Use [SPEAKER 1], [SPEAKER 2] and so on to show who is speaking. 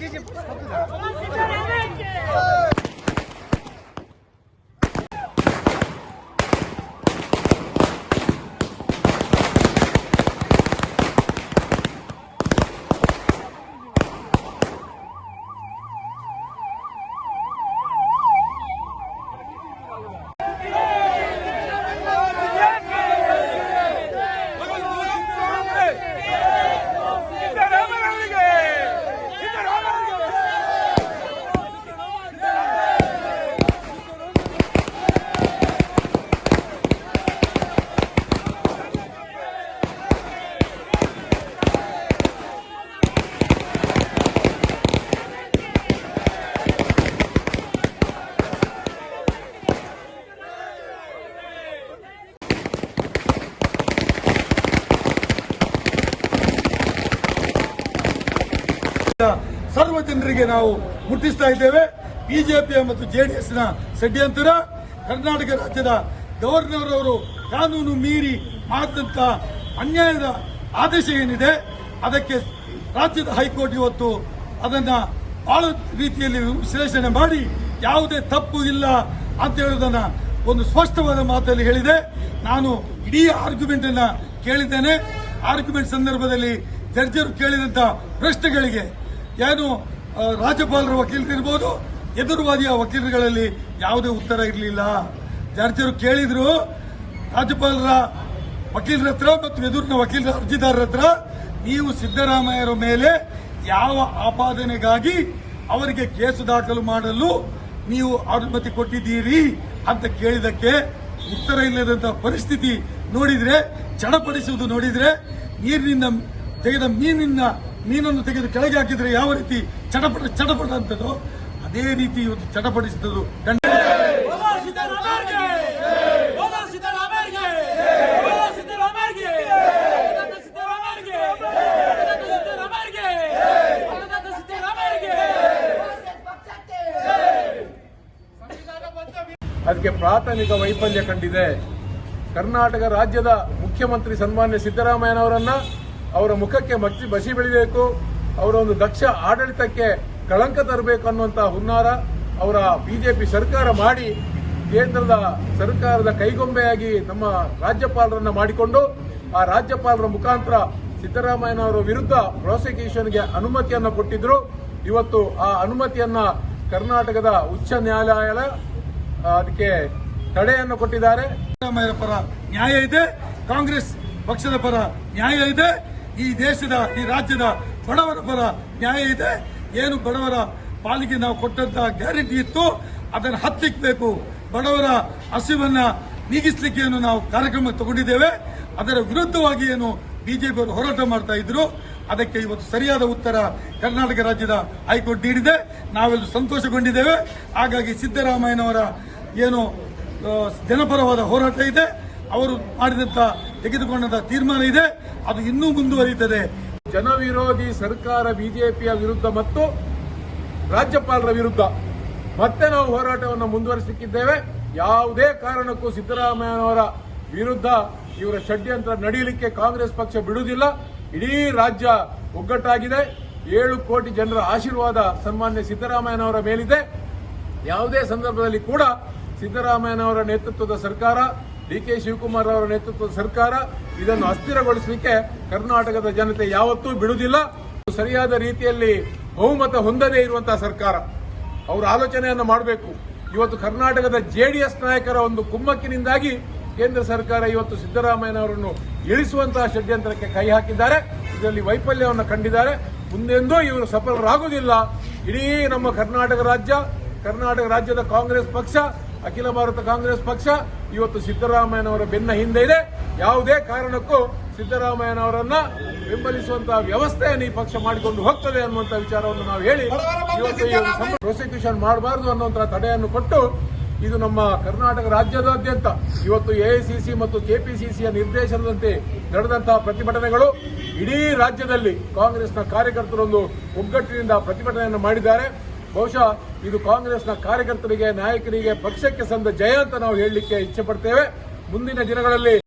[SPEAKER 1] 姐姐不是他自 ಸರ್ವ ಜನರಿಗೆ ನಾವು ಮುಟ್ಟಿಸ್ತಾ ಇದ್ದೇವೆ. ಬಿಜೆಪಿಯ ಮತ್ತು ಜೆಡಿಎಸ್ನ ಷಡ್ಯಂತರ ಕರ್ನಾಟಕ ರಾಜ್ಯದ ಗವರ್ನರ್ ಅವರು ಕಾನೂನು ಮೀರಿ ಮಾಡಿದಂತ ಅನ್ಯಾಯದ ಆದೇಶ ಏನಿದೆ, ಅದಕ್ಕೆ ರಾಜ್ಯದ ಹೈಕೋರ್ಟ್ ಇವತ್ತು ಅದನ್ನ ಬಹಳ ರೀತಿಯಲ್ಲಿ ವಿಶ್ಲೇಷಣೆ ಮಾಡಿ ಯಾವುದೇ ತಪ್ಪು ಇಲ್ಲ ಅಂತ ಹೇಳುವುದನ್ನ ಒಂದು ಸ್ಪಷ್ಟವಾದ ಮಾತಲ್ಲಿ ಹೇಳಿದೆ. ನಾನು ಇಡೀ ಆರ್ಗ್ಯುಮೆಂಟ್ ಅನ್ನ ಕೇಳಿದ್ದೇನೆ. ಆರ್ಗ್ಯುಮೆಂಟ್ ಸಂದರ್ಭದಲ್ಲಿ ಜಡ್ಜರು ಕೇಳಿದಂತ ಪ್ರಶ್ನೆಗಳಿಗೆ ಏನು ರಾಜ್ಯಪಾಲರ ವಕೀಲರಿರ್ಬೋದು ಎದುರುವಾದಿಯ ವಕೀಲರುಗಳಲ್ಲಿ ಯಾವುದೇ ಉತ್ತರ ಇರಲಿಲ್ಲ. ಜಾರ್ಜರು ಕೇಳಿದ್ರು, ರಾಜ್ಯಪಾಲರ ವಕೀಲರ ಹತ್ರ ಮತ್ತು ಎದುರಿನ ವಕೀಲರ ಅರ್ಜಿದಾರರ ಹತ್ರ, ನೀವು ಸಿದ್ದರಾಮಯ್ಯರ ಮೇಲೆ ಯಾವ ಆಪಾದನೆಗಾಗಿ ಅವರಿಗೆ ಕೇಸು ದಾಖಲು ಮಾಡಲು ನೀವು ಅನುಮತಿ ಕೊಟ್ಟಿದ್ದೀರಿ ಅಂತ ಕೇಳಿದಕ್ಕೆ ಉತ್ತರ ಇಲ್ಲದಂತಹ ಪರಿಸ್ಥಿತಿ ನೋಡಿದ್ರೆ, ಚಡಪಡಿಸುವುದು ನೋಡಿದ್ರೆ, ನೀರಿನಿಂದ ತೆಗೆದ ಮೀನಿನ ಮೀನನ್ನು ತೆಗೆದು ಕೆಳಗೆ ಹಾಕಿದರೆ ಯಾವ ರೀತಿ ಚಟಪಟ ಚಟಪಟ ಅಂತದ್ದು ಅದೇ ರೀತಿ ಇವತ್ತು ಚಟಪಡಿಸಿದ್ದು
[SPEAKER 2] ಅದಕ್ಕೆ ಪ್ರಾಥಮಿಕ ವೈಫಲ್ಯ ಕಂಡಿದೆ. ಕರ್ನಾಟಕ ರಾಜ್ಯದ ಮುಖ್ಯಮಂತ್ರಿ ಸನ್ಮಾನ್ಯ ಸಿದ್ದರಾಮಯ್ಯನವರನ್ನ ಅವರ ಮುಖಕ್ಕೆ ಮಚ್ಚಿ ಬಸಿ ಬೆಳಿಬೇಕು ಅವರ ಒಂದು ದಕ್ಷ ಆಡಳಿತಕ್ಕೆ ಕಳಂಕ ತರಬೇಕು ಅನ್ನುವಂತಹ ಹುನ್ನಾರ ಅವರ ಬಿಜೆಪಿ ಸರ್ಕಾರ ಮಾಡಿ, ಕೇಂದ್ರದ ಸರ್ಕಾರದ ಕೈಗೊಂಬೆಯಾಗಿ ನಮ್ಮ ರಾಜ್ಯಪಾಲರನ್ನ ಮಾಡಿಕೊಂಡು, ಆ ರಾಜ್ಯಪಾಲರ ಮುಖಾಂತರ ಸಿದ್ದರಾಮಯ್ಯನವರ ವಿರುದ್ಧ ಪ್ರಾಸಿಕ್ಯೂಷನ್ಗೆ ಅನುಮತಿಯನ್ನ ಕೊಟ್ಟಿದ್ರು. ಇವತ್ತು ಆ ಅನುಮತಿಯನ್ನ ಕರ್ನಾಟಕದ ಉಚ್ಚ ನ್ಯಾಯಾಲಯ, ಅದಕ್ಕೆ ತಡೆಯನ್ನು ಕೊಟ್ಟಿದ್ದಾರೆ.
[SPEAKER 1] ಸಿದ್ದರಾಮಯ್ಯರ ಪರ ನ್ಯಾಯ ಇದೆ, ಕಾಂಗ್ರೆಸ್ ಪಕ್ಷದ ಪರ ನ್ಯಾಯ ಇದೆ. ಈ ದೇಶದ, ಈ ರಾಜ್ಯದ ಬಡವರ ಪರ ನ್ಯಾಯ ಇದೆ. ಏನು ಬಡವರ ಪಾಲಿಗೆ ನಾವು ಕೊಟ್ಟಂತ ಗ್ಯಾರಂಟಿ ಇತ್ತು, ಅದನ್ನು ಹತ್ತಿಕ್ಬೇಕು. ಬಡವರ ಹಸಿವನ್ನ ನೀಗಿಸ್ಲಿಕ್ಕೆ ಏನು ನಾವು ಕಾರ್ಯಕ್ರಮ ತಗೊಂಡಿದ್ದೇವೆ. ಅದರ ವಿರುದ್ಧವಾಗಿ ಏನು ಬಿಜೆಪಿಯವರು ಹೋರಾಟ ಮಾಡ್ತಾ ಇದ್ರು. ಅದಕ್ಕೆ ಇವತ್ತು ಸರಿಯಾದ ಉತ್ತರ ಕರ್ನಾಟಕ ರಾಜ್ಯದ ಹೈಕೋರ್ಟ್ ನೀಡಿದೆ. ನಾವೆಲ್ಲ ಸಂತೋಷಗೊಂಡಿದ್ದೇವೆ. ಹಾಗಾಗಿ ಸಿದ್ದರಾಮಯ್ಯನವರ ಏನು ಜನಪರವಾದ ಹೋರಾಟ ಇದೆ. ಅವರು ಮಾಡಿದಂತ ತೆಗೆದುಕೊಂಡಂತ ತೀರ್ಮಾನ ಇದೆ. ಅದು ಇನ್ನೂ ಮುಂದುವರಿಯುತ್ತದೆ.
[SPEAKER 2] ಜನವಿರೋಧಿ ಸರ್ಕಾರ ಬಿಜೆಪಿಯ ವಿರುದ್ಧ ಮತ್ತು ರಾಜ್ಯಪಾಲರ ವಿರುದ್ಧ. ಮತ್ತೆ ನಾವು ಹೋರಾಟವನ್ನು ಮುಂದುವರಿಸಿಕ್ಕಿದ್ದೇವೆ ಯಾವುದೇ ಕಾರಣಕ್ಕೂ ಸಿದ್ದರಾಮಯ್ಯನವರ ವಿರುದ್ಧ ಇವರ ಷಡ್ಯಂತ್ರ ನಡೆಯಲಿಕ್ಕೆ ಕಾಂಗ್ರೆಸ್ ಪಕ್ಷ ಬಿಡುವುದಿಲ್ಲ. ಇಡೀ ರಾಜ್ಯ ಒಗ್ಗಟ್ಟಾಗಿದೆ. ಏಳು ಕೋಟಿ ಜನರ ಆಶೀರ್ವಾದ, ಸನ್ಮಾನ್ಯ ಸಿದ್ದರಾಮಯ್ಯನವರ ಮೇಲಿದೆ. ಯಾವುದೇ ಸಂದರ್ಭದಲ್ಲಿ ಕೂಡ ಸಿದ್ದರಾಮಯ್ಯನವರ ನೇತೃತ್ವದ ಸರ್ಕಾರ ಡಿ ಕೆ ಶಿವಕುಮಾರ್ ಅವರ ನೇತೃತ್ವದ ಸರ್ಕಾರ ಇದನ್ನು ಅಸ್ಥಿರಗೊಳಿಸಲಿಕ್ಕೆ ಕರ್ನಾಟಕದ ಜನತೆ ಯಾವತ್ತೂ ಬಿಡುವುದಿಲ್ಲ. ಸರಿಯಾದ ರೀತಿಯಲ್ಲಿ ಬಹುಮತ ಹೊಂದದೇ ಇರುವಂತಹ ಸರ್ಕಾರ. ಅವರು ಆಲೋಚನೆಯನ್ನು ಮಾಡಬೇಕು. ಇವತ್ತು ಕರ್ನಾಟಕದ ಜೆಡಿಎಸ್ ನಾಯಕರ ಒಂದು ಕುಮ್ಮಕ್ಕಿನಿಂದಾಗಿ ಕೇಂದ್ರ ಸರ್ಕಾರ ಇವತ್ತು ಸಿದ್ದರಾಮಯ್ಯನವರನ್ನು ಇಳಿಸುವಂತಹ ಷಡ್ಯಂತ್ರಕ್ಕೆ ಕೈ ಹಾಕಿದ್ದಾರೆ. ಇದರಲ್ಲಿ ವೈಫಲ್ಯವನ್ನು ಕಂಡಿದ್ದಾರೆ. ಮುಂದೆಂದೂ ಇವರು ಸಫಲರಾಗುವುದಿಲ್ಲ. ಇಡೀ ನಮ್ಮ ಕರ್ನಾಟಕ ರಾಜ್ಯ, ಕರ್ನಾಟಕ ರಾಜ್ಯದ ಕಾಂಗ್ರೆಸ್ ಪಕ್ಷ ಅಖಿಲ ಭಾರತ ಕಾಂಗ್ರೆಸ್ ಪಕ್ಷ ಇವತ್ತು ಸಿದ್ದರಾಮಯ್ಯನವರ ಬೆನ್ನ ಹಿಂದೆ ಇದೆ. ಯಾವುದೇ ಕಾರಣಕ್ಕೂ ಸಿದ್ದರಾಮಯ್ಯನವರನ್ನ ಬೆಂಬಲಿಸುವಂತಹ ವ್ಯವಸ್ಥೆಯನ್ನು ಈ ಪಕ್ಷ ಮಾಡಿಕೊಂಡು ಹೋಗ್ತದೆ ಅನ್ನುವಂತ ವಿಚಾರವನ್ನು ನಾವು ಹೇಳಿ ಇವತ್ತು ಪ್ರಾಸಿಕ್ಯೂಷನ್ ಮಾಡಬಾರದು ಅನ್ನುವಂತಹ ತಡೆಯನ್ನು ಕೊಟ್ಟು ಇದು ನಮ್ಮ ಕರ್ನಾಟಕ ರಾಜ್ಯದಾದ್ಯಂತ ಇವತ್ತು ಎಐಸಿಸಿ ಮತ್ತು ಕೆಪಿಸಿಸಿಯ ನಿರ್ದೇಶನದಂತೆ ನಡೆದಂತಹ ಪ್ರತಿಭಟನೆಗಳು ಇಡೀ ರಾಜ್ಯದಲ್ಲಿ ಕಾಂಗ್ರೆಸ್ನ ಕಾರ್ಯಕರ್ತರೊಂದು ಒಗ್ಗಟ್ಟಿನಿಂದ ಪ್ರತಿಭಟನೆಯನ್ನು ಮಾಡಿದ್ದಾರೆ. ಬಹುಶಃ ಇದು ಕಾಂಗ್ರೆಸ್ನ ಕಾರ್ಯಕರ್ತರಿಗೆ, ನಾಯಕರಿಗೆ, ಪಕ್ಷಕ್ಕೆ ಸಂದ ಜಯ ಅಂತ ನಾವು ಹೇಳಲಿಕ್ಕೆ ಇಚ್ಛೆ ಪಡ್ತೇವೆ. ಮುಂದಿನ ದಿನಗಳಲ್ಲಿ